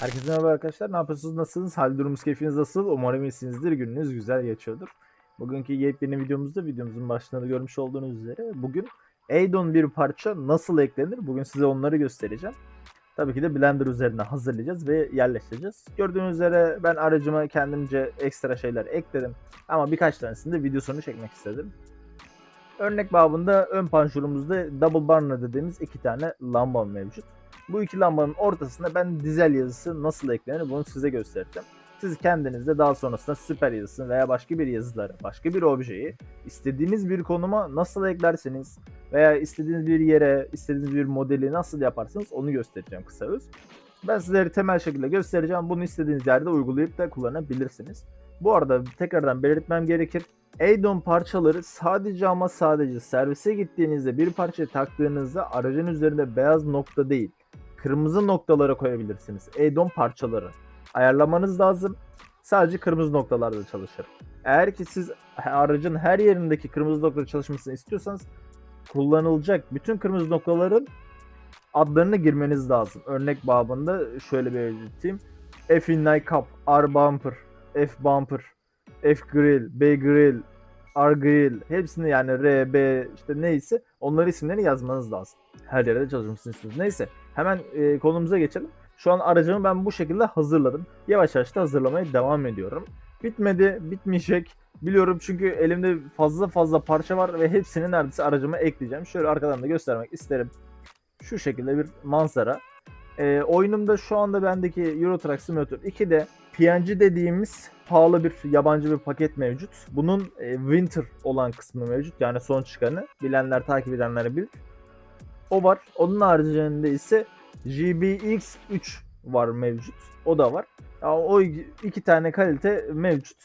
Herkese merhaba arkadaşlar. Ne yapıyorsunuz? Nasılsınız? Hal durumunuz, keyfiniz nasıl? Umarım iyisinizdir. Gününüz güzel geçiyordur. Bugünkü yepyeni videomuzda videomuzun başında da görmüş olduğunuz üzere bugün Aidon bir parça nasıl eklenir? Bugün size onları göstereceğim. Tabii ki de Blender üzerine hazırlayacağız ve yerleştireceğiz. Gördüğünüz üzere ben aracıma kendimce ekstra şeyler ekledim. Ama birkaç tanesini de videosunu çekmek istedim. Örnek babında ön panjurumuzda double burner dediğimiz iki tane lamba mevcut. Bu iki lambanın ortasına ben dizel yazısı nasıl eklenir bunu size göstereceğim. Siz kendiniz de daha sonrasında süper yazısını veya başka bir yazıları, başka bir objeyi istediğiniz bir konuma nasıl eklerseniz veya istediğiniz bir yere, istediğiniz bir modeli nasıl yaparsanız onu göstereceğim kısa öz. Ben sizlere temel şekilde göstereceğim. Bunu istediğiniz yerde uygulayıp da kullanabilirsiniz. Bu arada tekrardan belirtmem gerekir. Aidon parçaları sadece ama sadece servise gittiğinizde bir parça taktığınızda aracın üzerinde beyaz nokta değil kırmızı noktalara koyabilirsiniz. Aidon parçaları. Ayarlamanız lazım. Sadece kırmızı noktalarda çalışır. Eğer ki siz aracın her yerindeki kırmızı nokta çalışmasını istiyorsanız kullanılacak bütün kırmızı noktaların adlarını girmeniz lazım. Örnek babında şöyle belirteyim. F inline cup, R bumper, F bumper, F grill, B grill, R grill hepsini yani R, B işte neyse onların isimlerini yazmanız lazım. Her yerde istiyorsunuz. Neyse hemen e, konumuza geçelim. Şu an aracımı ben bu şekilde hazırladım. Yavaş yavaş da hazırlamaya devam ediyorum. Bitmedi, bitmeyecek. Biliyorum çünkü elimde fazla fazla parça var ve hepsini neredeyse aracıma ekleyeceğim. Şöyle arkadan da göstermek isterim. Şu şekilde bir manzara. E, oyunumda şu anda bendeki Euro Truck Simulator 2'de PNG dediğimiz pahalı bir yabancı bir paket mevcut. Bunun e, Winter olan kısmı mevcut. Yani son çıkanı. Bilenler takip edenler bilir. O var. Onun haricinde ise GBX3 var mevcut. O da var. Ya, o iki tane kalite mevcut.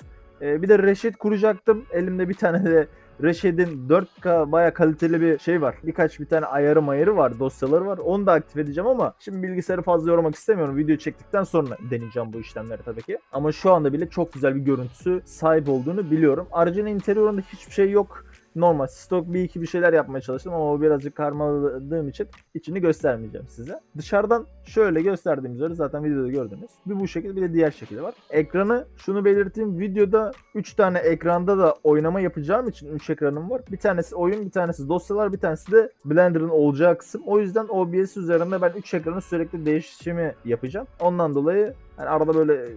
Ee, bir de Reşit kuracaktım. Elimde bir tane de Reşit'in 4K baya kaliteli bir şey var. Birkaç bir tane ayarı mayarı var, dosyaları var. Onu da aktif edeceğim ama şimdi bilgisayarı fazla yormak istemiyorum. Video çektikten sonra deneyeceğim bu işlemleri tabii ki. Ama şu anda bile çok güzel bir görüntüsü sahip olduğunu biliyorum. Aracın interiorunda hiçbir şey yok normal stok bir iki bir şeyler yapmaya çalıştım ama o birazcık karmaladığım için içini göstermeyeceğim size. Dışarıdan şöyle gösterdiğim üzere zaten videoda gördünüz. Bir bu şekilde bir de diğer şekilde var. Ekranı şunu belirteyim videoda 3 tane ekranda da oynama yapacağım için 3 ekranım var. Bir tanesi oyun bir tanesi dosyalar bir tanesi de Blender'ın olacağı kısım. O yüzden OBS üzerinde ben 3 ekranı sürekli değişimi yapacağım. Ondan dolayı yani arada böyle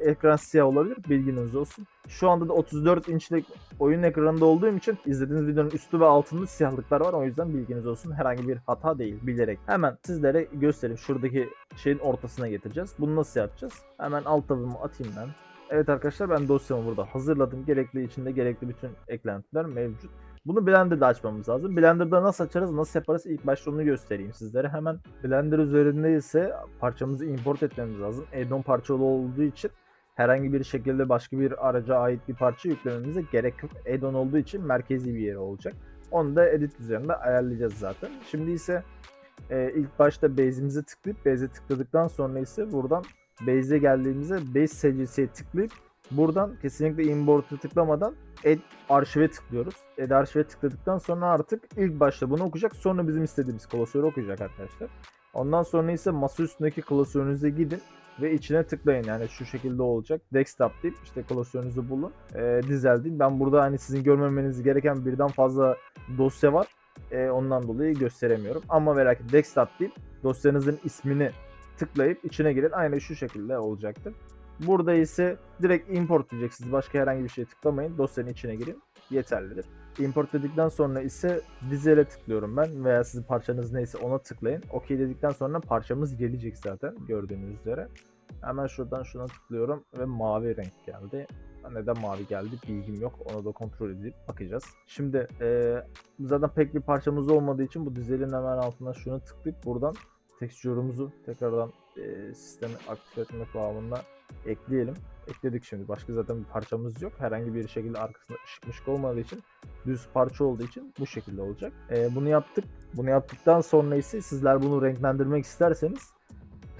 ekran siyah olabilir bilginiz olsun. Şu anda da 34 inçlik oyun ekranında olduğum için izlediğiniz videonun üstü ve altında siyahlıklar var. O yüzden bilginiz olsun. Herhangi bir hata değil bilerek. Hemen sizlere göstereyim. Şuradaki şeyin ortasına getireceğiz. Bunu nasıl yapacağız? Hemen alt tabımı atayım ben. Evet arkadaşlar ben dosyamı burada hazırladım. Gerekli içinde gerekli bütün eklentiler mevcut. Bunu Blender'da açmamız lazım. Blender'da nasıl açarız, nasıl yaparız ilk başta onu göstereyim sizlere. Hemen Blender üzerinde ise parçamızı import etmemiz lazım. Addon parçalı olduğu için herhangi bir şekilde başka bir araca ait bir parça yüklememize gerek yok. Add-on olduğu için merkezi bir yeri olacak. Onu da edit üzerinde ayarlayacağız zaten. Şimdi ise e, ilk başta base'imize tıklayıp base'e tıkladıktan sonra ise buradan base'e geldiğimizde base secdesiye tıklayıp buradan kesinlikle import'u tıklamadan add arşive tıklıyoruz. Add arşive tıkladıktan sonra artık ilk başta bunu okuyacak sonra bizim istediğimiz klasörü okuyacak arkadaşlar. Ondan sonra ise masa üstündeki klasörünüze gidin ve içine tıklayın yani şu şekilde olacak. Desktop deyip işte klasörünüzü bulun. E, dizel değil. Ben burada hani sizin görmemeniz gereken birden fazla dosya var. E, ondan dolayı gösteremiyorum. Ama merak etmeyin desktop deyip dosyanızın ismini tıklayıp içine girin. Aynı şu şekilde olacaktır. Burada ise direkt import diyeceksiniz. Başka herhangi bir şey tıklamayın. Dosyanın içine girin. Yeterlidir. Import dedikten sonra ise dizele tıklıyorum ben veya sizin parçanız neyse ona tıklayın. OK dedikten sonra parçamız gelecek zaten gördüğünüz üzere. Hemen şuradan şuna tıklıyorum ve mavi renk geldi. Neden mavi geldi bilgim yok. Onu da kontrol edip bakacağız. Şimdi e, zaten pek bir parçamız olmadığı için bu dizelin hemen altına şunu tıklayıp buradan tekstürümüzü tekrardan e, sistemi aktif etme bağlamında ekleyelim. Ekledik şimdi. Başka zaten bir parçamız yok. Herhangi bir şekilde arkasında ışık mışık olmadığı için düz parça olduğu için bu şekilde olacak. E, bunu yaptık. Bunu yaptıktan sonra ise sizler bunu renklendirmek isterseniz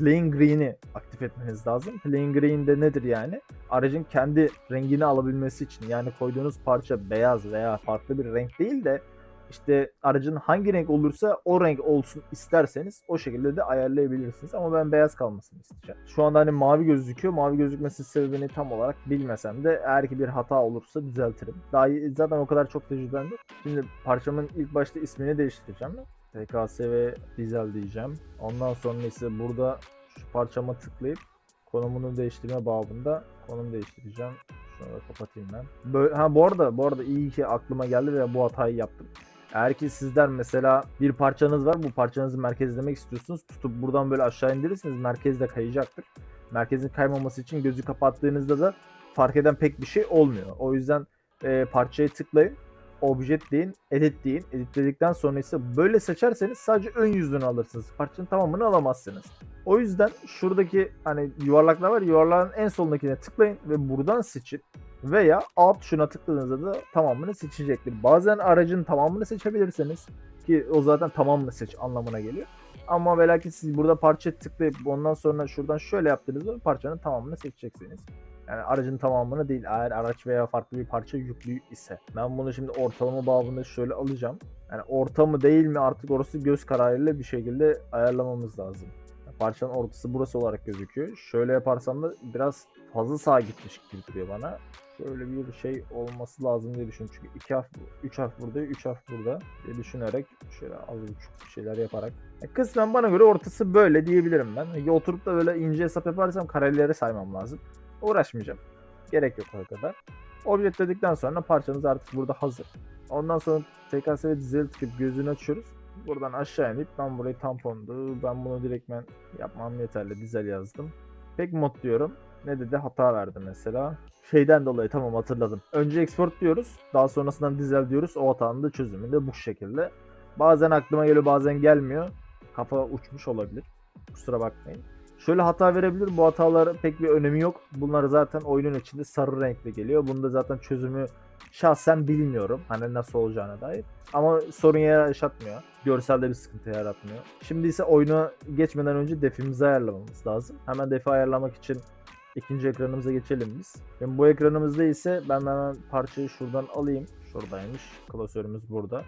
Plain Green'i aktif etmeniz lazım. Plain Green de nedir yani? Aracın kendi rengini alabilmesi için yani koyduğunuz parça beyaz veya farklı bir renk değil de işte aracın hangi renk olursa o renk olsun isterseniz o şekilde de ayarlayabilirsiniz. Ama ben beyaz kalmasını isteyeceğim. Şu anda hani mavi gözüküyor. Mavi gözükmesi sebebini tam olarak bilmesem de eğer ki bir hata olursa düzeltirim. Daha zaten o kadar çok tecrübem yok. Şimdi parçamın ilk başta ismini değiştireceğim. TKS ve dizel diyeceğim. Ondan sonra ise burada şu parçama tıklayıp konumunu değiştirme babında konum değiştireceğim. Şunu da kapatayım ben. Böyle, ha bu arada bu arada iyi ki aklıma geldi ve bu hatayı yaptım. Eğer ki sizler mesela bir parçanız var bu parçanızı merkezlemek istiyorsunuz. Tutup buradan böyle aşağı indirirseniz merkezde kayacaktır. Merkezin kaymaması için gözü kapattığınızda da fark eden pek bir şey olmuyor. O yüzden e, parçaya tıklayın. Object deyin, edit deyin. Editledikten sonra ise böyle seçerseniz sadece ön yüzünü alırsınız. Parçanın tamamını alamazsınız. O yüzden şuradaki hani yuvarlaklar var. Yuvarlağın en solundakine tıklayın ve buradan seçin. Veya alt şuna tıkladığınızda da tamamını seçecektir. Bazen aracın tamamını seçebilirsiniz. Ki o zaten tamamını seç anlamına geliyor. Ama ve siz burada parça tıklayıp ondan sonra şuradan şöyle yaptığınızda parçanın tamamını seçeceksiniz. Yani aracın tamamını değil eğer araç veya farklı bir parça yüklü ise. Ben bunu şimdi ortalama babında şöyle alacağım. Yani orta mı değil mi artık orası göz kararıyla bir şekilde ayarlamamız lazım. Parçanın ortası burası olarak gözüküyor. Şöyle yaparsam da biraz fazla sağa gitmiş gibi duruyor bana. Şöyle bir şey olması lazım diye düşünüyorum. Çünkü 2 harf, 3 harf burada, 3 harf burada diye düşünerek şöyle az buçuk bir şeyler yaparak. Ya kısmen bana göre ortası böyle diyebilirim ben. Ya oturup da böyle ince hesap yaparsam kareleri saymam lazım. Uğraşmayacağım. Gerek yok o kadar. Object dedikten sonra parçamız artık burada hazır. Ondan sonra TKS ve dizeli tıkıp gözünü açıyoruz. Buradan aşağı inip ben burayı tampondu. Ben bunu direktmen yapmam yeterli. Dizel yazdım. Pek mod diyorum. Ne dedi? Hata verdi mesela. Şeyden dolayı tamam hatırladım. Önce export diyoruz. Daha sonrasından dizel diyoruz. O hatanın da çözümü de bu şekilde. Bazen aklıma geliyor bazen gelmiyor. Kafa uçmuş olabilir. Kusura bakmayın. Şöyle hata verebilir. Bu hatalar pek bir önemi yok. Bunlar zaten oyunun içinde sarı renkli geliyor. Bunda zaten çözümü şahsen bilmiyorum. Hani nasıl olacağına dair. Ama sorun yaşatmıyor. Görselde bir sıkıntı yaratmıyor. Şimdi ise oyunu geçmeden önce defimizi ayarlamamız lazım. Hemen defi ayarlamak için ikinci ekranımıza geçelim biz. Şimdi bu ekranımızda ise ben hemen parçayı şuradan alayım. Şuradaymış. Klasörümüz burada.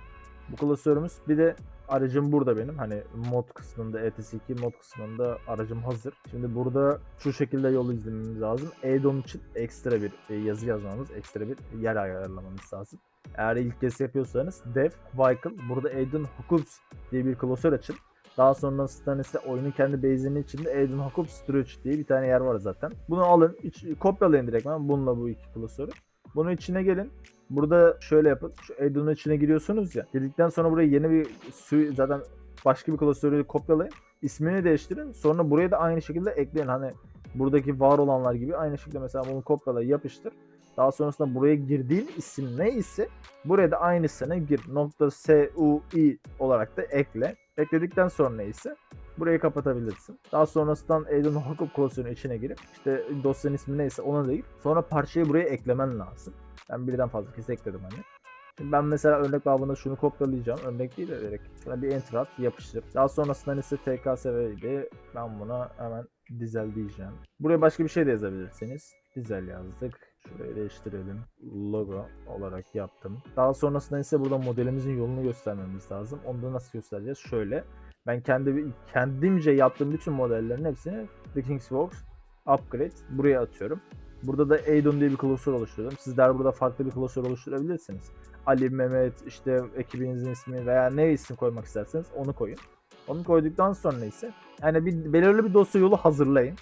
Bu klasörümüz bir de aracım burada benim. Hani mod kısmında ETS2 mod kısmında aracım hazır. Şimdi burada şu şekilde yol izlememiz lazım. Addon için ekstra bir e, yazı yazmamız, ekstra bir yer ayarlamamız lazım. Eğer ilk kez yapıyorsanız dev vehicle burada Addon Hookups diye bir klasör açın. Daha sonrasında ise oyunun kendi base'inin içinde Addon Hookup Storage diye bir tane yer var zaten. Bunu alın, iç, kopyalayın direktmen bununla bu iki klasörü. Bunun içine gelin. Burada şöyle yapın. Şu Addon'un içine giriyorsunuz ya. Girdikten sonra buraya yeni bir su zaten başka bir klasörü kopyalayın. İsmini değiştirin. Sonra buraya da aynı şekilde ekleyin. Hani buradaki var olanlar gibi aynı şekilde mesela bunu kopyala yapıştır. Daha sonrasında buraya girdiğin isim ne ise buraya da aynısını gir. Nokta .sui olarak da ekle. Ekledikten sonra ise burayı kapatabilirsin. Daha sonrasından Aidon Hookup klasörünün içine girip işte dosyanın ismi neyse ona gir. Sonra parçayı buraya eklemen lazım. Ben birden fazla kez ekledim hani. Şimdi ben mesela örnek babında şunu kopyalayacağım. Örnek değil de direkt. Şuna bir enter at yapıştır. Daha sonrasında ise TKS ile ben buna hemen dizel diyeceğim. Buraya başka bir şey de yazabilirsiniz. Dizel yazdık. Şurayı değiştirelim. Logo olarak yaptım. Daha sonrasında ise burada modelimizin yolunu göstermemiz lazım. Onu da nasıl göstereceğiz? Şöyle. Ben kendi kendimce yaptığım bütün modellerin hepsini The Kingsworks Upgrade buraya atıyorum. Burada da Aidon diye bir klasör oluşturdum. Sizler burada farklı bir klasör oluşturabilirsiniz. Ali, Mehmet, işte ekibinizin ismi veya ne isim koymak isterseniz onu koyun. Onu koyduktan sonra ise yani bir belirli bir dosya yolu hazırlayın.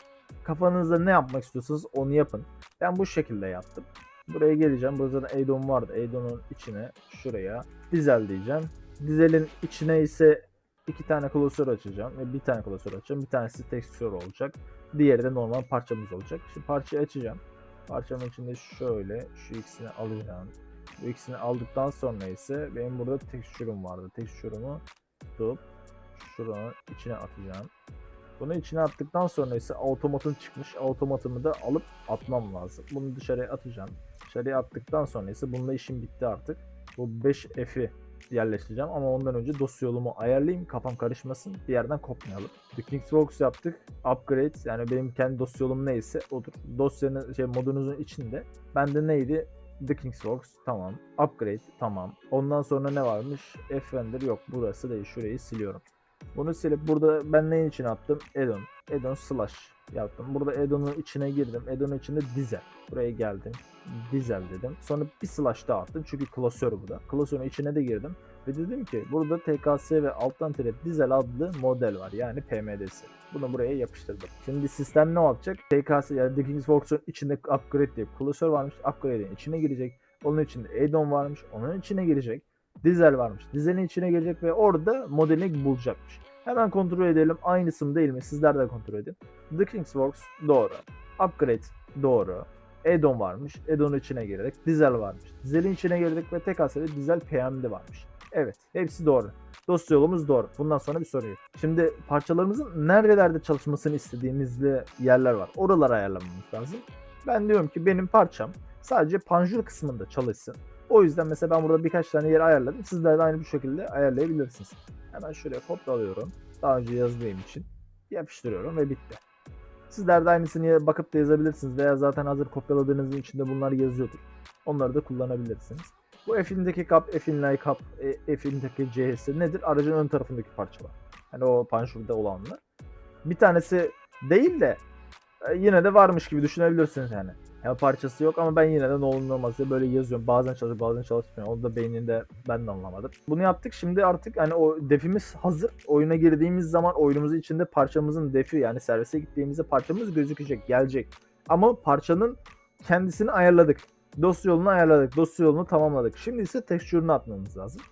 Kafanızda ne yapmak istiyorsanız onu yapın. Ben bu şekilde yaptım. Buraya geleceğim. Burada zaten Aidon vardı. Aidon'un içine şuraya dizel diyeceğim. Dizelin içine ise iki tane klasör açacağım ve bir tane klasör açacağım. Bir tanesi tekstür olacak. Diğeri de normal parçamız olacak. Şimdi parçayı açacağım. Parçamın içinde şöyle şu ikisini alacağım. Bu ikisini aldıktan sonra ise benim burada tekstürüm vardı. Tekstürümü tutup şuranın içine atacağım. Bunu içine attıktan sonra ise automatın çıkmış. Automatımı da alıp atmam lazım. Bunu dışarıya atacağım. Dışarıya attıktan sonra ise bununla işim bitti artık. Bu 5F'i yerleştireceğim ama ondan önce dosya yolumu ayarlayayım kafam karışmasın bir yerden kopmayalım. The Kingsworks yaptık. Upgrade yani benim kendi dosya yolum neyse odur. Dosyanın şey modunuzun içinde bende neydi? The Kingsworks tamam. Upgrade tamam. Ondan sonra ne varmış? F-Render yok. Burası değil. Şurayı siliyorum. Bunu silip burada ben neyin için attım? Edon. Edon slash yaptım. Burada Edon'un içine girdim. Edon'un içinde dizel. Buraya geldim. Dizel dedim. Sonra bir slash daha attım. Çünkü klasör bu da. Klasörün içine de girdim. Ve dedim ki burada TKS ve alttan tire dizel adlı model var. Yani PMD'si. Bunu buraya yapıştırdım. Şimdi sistem ne yapacak? TKS yani The Kingsworks'un içinde upgrade diye klasör varmış. Upgrade'in içine girecek. Onun içinde Edon varmış. Onun içine girecek. Dizel varmış. Dizelin içine girecek ve orada modelini bulacakmış. Hemen kontrol edelim. Aynısı mı değil mi? Sizler de kontrol edin. The Kingsworks doğru. Upgrade doğru. Edon varmış. Edon'un içine girerek dizel varmış. Dizelin içine girdik ve tek asırda dizel PM'de varmış. Evet. Hepsi doğru. Dosya yolumuz doğru. Bundan sonra bir soru yok. Şimdi parçalarımızın nerelerde çalışmasını istediğimizde yerler var. Oraları ayarlamamız lazım. Ben diyorum ki benim parçam sadece panjur kısmında çalışsın. O yüzden mesela ben burada birkaç tane yer ayarladım. Sizler de aynı bu şekilde ayarlayabilirsiniz. Hemen şuraya kopyalıyorum. Daha önce yazdığım için yapıştırıyorum ve bitti. Sizler de aynısını bakıp da yazabilirsiniz veya zaten hazır kopyaladığınızın içinde bunlar yazıyordur. Onları da kullanabilirsiniz. Bu F-indeki kap, F-inlay kap, e, F-indeki CS nedir? Aracın ön tarafındaki parçalar. Hani o panjurda olanlar. Bir tanesi değil de e, yine de varmış gibi düşünebilirsiniz yani. Ya parçası yok ama ben yine de ne olmaz diye böyle yazıyorum. Bazen çalışıyor bazen çalışmıyor. Onu da beyninde ben de anlamadım. Bunu yaptık. Şimdi artık hani o defimiz hazır. Oyuna girdiğimiz zaman oyunumuzun içinde parçamızın defi yani servise gittiğimizde parçamız gözükecek, gelecek. Ama parçanın kendisini ayarladık. Dosya yolunu ayarladık. Dosya yolunu tamamladık. Şimdi ise tekstürünü atmamız lazım.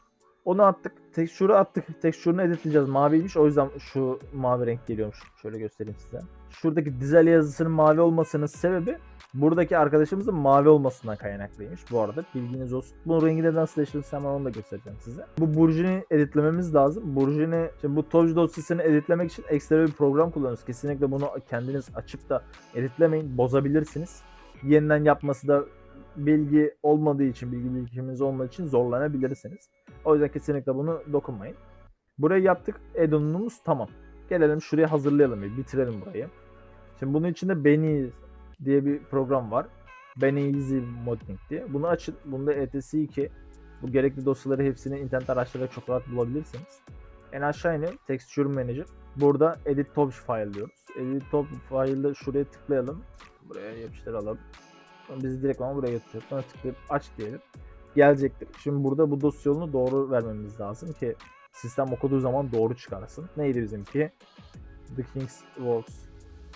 Onu attık. Tekstürü attık. Tekstürünü editleyeceğiz. Maviymiş. O yüzden şu mavi renk geliyormuş. Şöyle göstereyim size. Şuradaki dizel yazısının mavi olmasının sebebi buradaki arkadaşımızın mavi olmasından kaynaklıymış bu arada. Bilginiz olsun. Bu rengi de nasıl değiştirirse hemen onu da göstereceğim size. Bu Burjini editlememiz lazım. Burjini, şimdi bu Toj dosyasını editlemek için ekstra bir program kullanıyoruz. Kesinlikle bunu kendiniz açıp da editlemeyin. Bozabilirsiniz. Yeniden yapması da bilgi olmadığı için, bilgi birikiminiz olmadığı için zorlanabilirsiniz. O yüzden kesinlikle bunu dokunmayın. Burayı yaptık. Edon'umuz tamam. Gelelim şuraya hazırlayalım bir bitirelim burayı. Şimdi bunun içinde Beni diye bir program var. Beni Easy Modding diye. Bunu açın. Bunda ETS 2. Bu gerekli dosyaları hepsini internet araştırarak çok rahat bulabilirsiniz. En aşağı inin Texture Manager. Burada Edit Top File diyoruz. Edit Top File'da şuraya tıklayalım. Buraya yapıştıralım. Sonra bizi direkt ama buraya götürecek. Sonra tıklayıp aç diyelim. Gelecektir. Şimdi burada bu dosya yolunu doğru vermemiz lazım ki sistem okuduğu zaman doğru çıkarsın. Neydi bizimki? The Kingsworks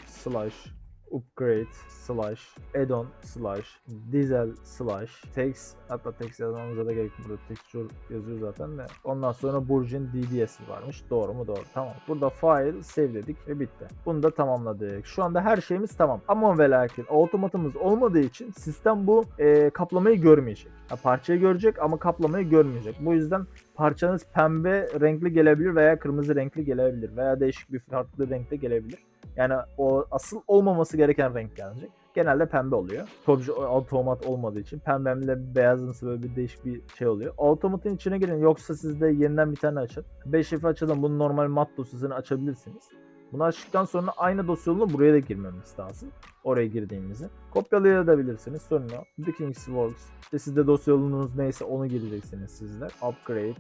slash upgrade slash add-on slash diesel slash text. Hatta text yazmamıza da gerek burada texture yazıyor zaten de. Ondan sonra Burjin DDS varmış. Doğru mu? Doğru. Tamam. Burada file save dedik ve bitti. Bunu da tamamladık. Şu anda her şeyimiz tamam. Ama ve lakin otomatımız olmadığı için sistem bu e, kaplamayı görmeyecek. Ha, parçayı görecek ama kaplamayı görmeyecek. Bu yüzden parçanız pembe renkli gelebilir veya kırmızı renkli gelebilir veya değişik bir farklı renkte gelebilir yani o asıl olmaması gereken renk gelecek. Genelde pembe oluyor. Tabii otomat olmadığı için pembemle beyazımsı böyle bir değişik bir şey oluyor. Otomatın içine girin yoksa siz de yeniden bir tane açın. 5 F açalım bunu normal mat dosyasını açabilirsiniz. Bunu açtıktan sonra aynı dosya buraya da girmemiz lazım. Oraya girdiğimizi. Kopyalayabilirsiniz. Sorun yok. The Kingsworks. İşte sizde dosya yolunuz neyse onu gireceksiniz sizler. Upgrade.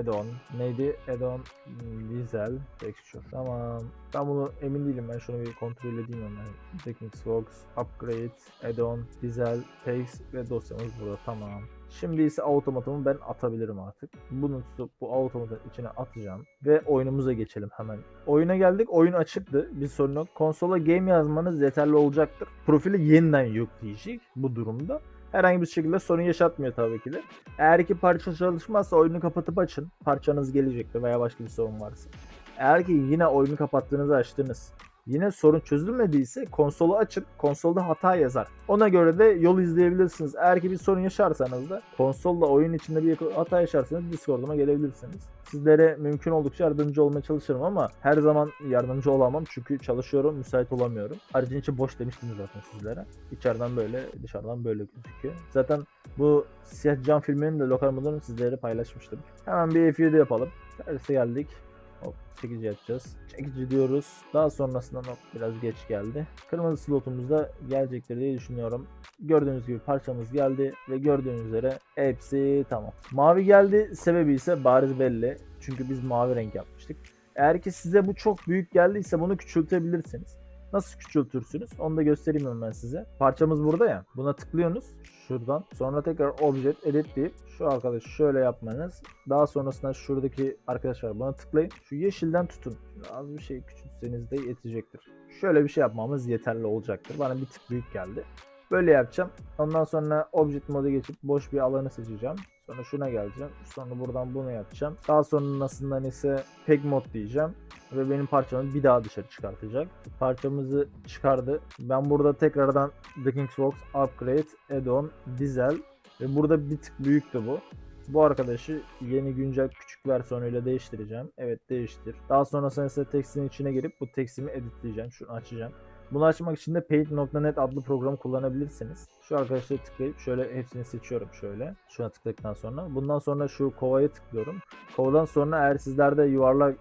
Add-on. Neydi? Add-on. hmm, Diesel. Texture. Tamam. Ben bunu emin değilim. Ben şunu bir kontrol edeyim hemen. The Kingsworks. Upgrade. Add-on. Diesel. Text ve dosyamız burada. Tamam. Şimdi ise automatımı ben atabilirim artık. Bunu tutup bu automatın içine atacağım. Ve oyunumuza geçelim hemen. Oyuna geldik. Oyun açıktı. Bir sorun yok. Konsola game yazmanız yeterli olacaktır. Profili yeniden yükleyecek bu durumda. Herhangi bir şekilde sorun yaşatmıyor tabii ki de. Eğer ki parça çalışmazsa oyunu kapatıp açın. Parçanız gelecektir veya başka bir sorun varsa. Eğer ki yine oyunu kapattığınızı açtınız. Yine sorun çözülmediyse konsolu açın. Konsolda hata yazar. Ona göre de yol izleyebilirsiniz. Eğer ki bir sorun yaşarsanız da konsolda oyun içinde bir hata yaşarsanız Discord'uma gelebilirsiniz. Sizlere mümkün oldukça yardımcı olmaya çalışırım ama her zaman yardımcı olamam çünkü çalışıyorum, müsait olamıyorum. Haricin içi boş demiştim zaten sizlere. İçeriden böyle, dışarıdan böyle gözüküyor. Zaten bu siyah cam filminin de modunu sizlere paylaşmıştım. Hemen bir F7 yapalım. Servise geldik. Hop çekici yapacağız. Çekici diyoruz. Daha sonrasında hop biraz geç geldi. Kırmızı slotumuz da gelecektir diye düşünüyorum. Gördüğünüz gibi parçamız geldi ve gördüğünüz üzere hepsi tamam. Mavi geldi sebebi ise bariz belli. Çünkü biz mavi renk yapmıştık. Eğer ki size bu çok büyük geldiyse bunu küçültebilirsiniz. Nasıl küçültürsünüz? Onu da göstereyim hemen size. Parçamız burada ya. Buna tıklıyorsunuz şuradan. Sonra tekrar object edit deyip şu arkadaşı şöyle yapmanız. Daha sonrasında şuradaki arkadaşlar buna tıklayın. Şu yeşilden tutun. Az bir şey küçültseniz de yetecektir. Şöyle bir şey yapmamız yeterli olacaktır. Bana bir tık büyük geldi. Böyle yapacağım. Ondan sonra object moda geçip boş bir alanı seçeceğim. Sonra şuna geleceğim. Sonra buradan bunu yapacağım. Daha sonrasından ise peg mod diyeceğim. Ve benim parçamı bir daha dışarı çıkartacak. Parçamızı çıkardı. Ben burada tekrardan The Kingsbox Upgrade Add-on Diesel ve burada bir tık büyüktü bu. Bu arkadaşı yeni güncel küçük versiyonuyla değiştireceğim. Evet değiştir. Daha sonrasında ise tekstin içine girip bu tekstimi editleyeceğim. Şunu açacağım. Bunu açmak için de paint.net adlı programı kullanabilirsiniz. Şu arkadaşları tıklayıp şöyle hepsini seçiyorum şöyle. Şuna tıkladıktan sonra. Bundan sonra şu kovaya tıklıyorum. Kovadan sonra eğer sizlerde yuvarlak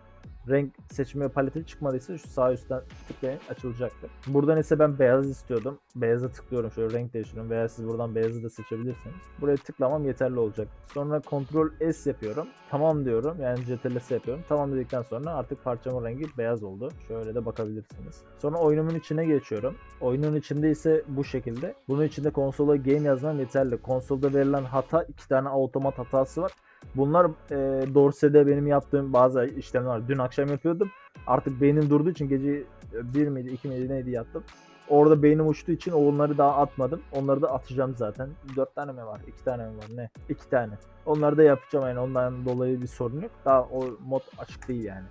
renk seçme paleti çıkmadıysa şu sağ üstten tıklayın açılacaktır. Buradan ise ben beyaz istiyordum. Beyaza tıklıyorum şöyle renk değiştiriyorum veya siz buradan beyazı da seçebilirsiniz. Buraya tıklamam yeterli olacak. Sonra Ctrl S yapıyorum. Tamam diyorum yani CTRL-S yapıyorum. Tamam dedikten sonra artık parçamın rengi beyaz oldu. Şöyle de bakabilirsiniz. Sonra oyunumun içine geçiyorum. Oyunun içinde ise bu şekilde. Bunun içinde konsola game yazmam yeterli. Konsolda verilen hata iki tane otomat hatası var. Bunlar e, Dorse'de benim yaptığım bazı işlemler. Dün akşam yapıyordum. Artık beynim durduğu için gece 1 miydi 2 miydi neydi yattım. Orada beynim uçtuğu için onları daha atmadım. Onları da atacağım zaten. 4 tane mi var? 2 tane mi var? Ne? 2 tane. Onları da yapacağım yani ondan dolayı bir sorun yok. Daha o mod açık değil yani.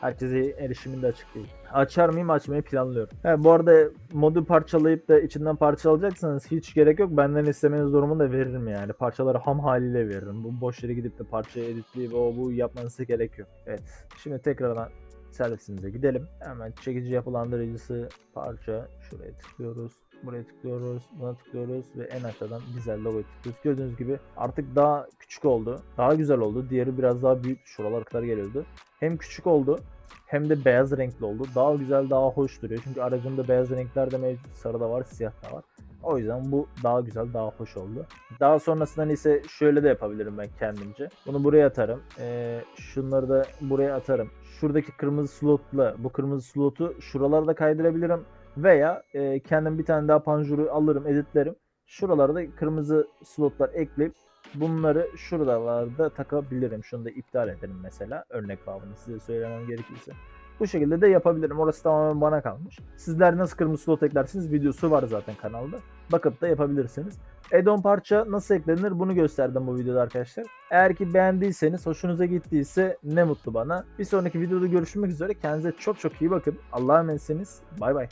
Herkese erişiminde açık değil. Açar mıyım açmayı planlıyorum. He, bu arada modu parçalayıp da içinden parça alacaksanız hiç gerek yok. Benden istemeniz durumunda da veririm yani. Parçaları ham haliyle veririm. Bu boş yere gidip de parçayı editleyip o bu yapmanıza gerek yok. Evet. Şimdi tekrardan servisimize gidelim. Hemen çekici yapılandırıcısı parça. Şuraya tıklıyoruz. Buraya tıklıyoruz. Buna tıklıyoruz ve en aşağıdan güzel logoya tıklıyoruz. Gördüğünüz gibi artık daha küçük oldu. Daha güzel oldu. Diğeri biraz daha büyük. Şuralara kadar geliyordu. Hem küçük oldu hem de beyaz renkli oldu. Daha güzel, daha hoş duruyor. Çünkü aracımda beyaz renkler de mevcut. Sarı da var, siyah da var. O yüzden bu daha güzel, daha hoş oldu. Daha sonrasında ise şöyle de yapabilirim ben kendimce. Bunu buraya atarım. Ee, şunları da buraya atarım. Şuradaki kırmızı slotla bu kırmızı slotu şuralarda kaydırabilirim. Veya e, kendim bir tane daha panjuru alırım, editlerim. Şuralara da kırmızı slotlar ekleyip bunları şuralarda takabilirim. Şunu da iptal ederim mesela. Örnek babını size söylemem gerekirse. Bu şekilde de yapabilirim. Orası tamamen bana kalmış. Sizler nasıl kırmızı slot eklersiniz videosu var zaten kanalda. Bakıp da yapabilirsiniz. Add-on parça nasıl eklenir bunu gösterdim bu videoda arkadaşlar. Eğer ki beğendiyseniz, hoşunuza gittiyse ne mutlu bana. Bir sonraki videoda görüşmek üzere. Kendinize çok çok iyi bakın. Allah'a emanetsiniz. Bay bay.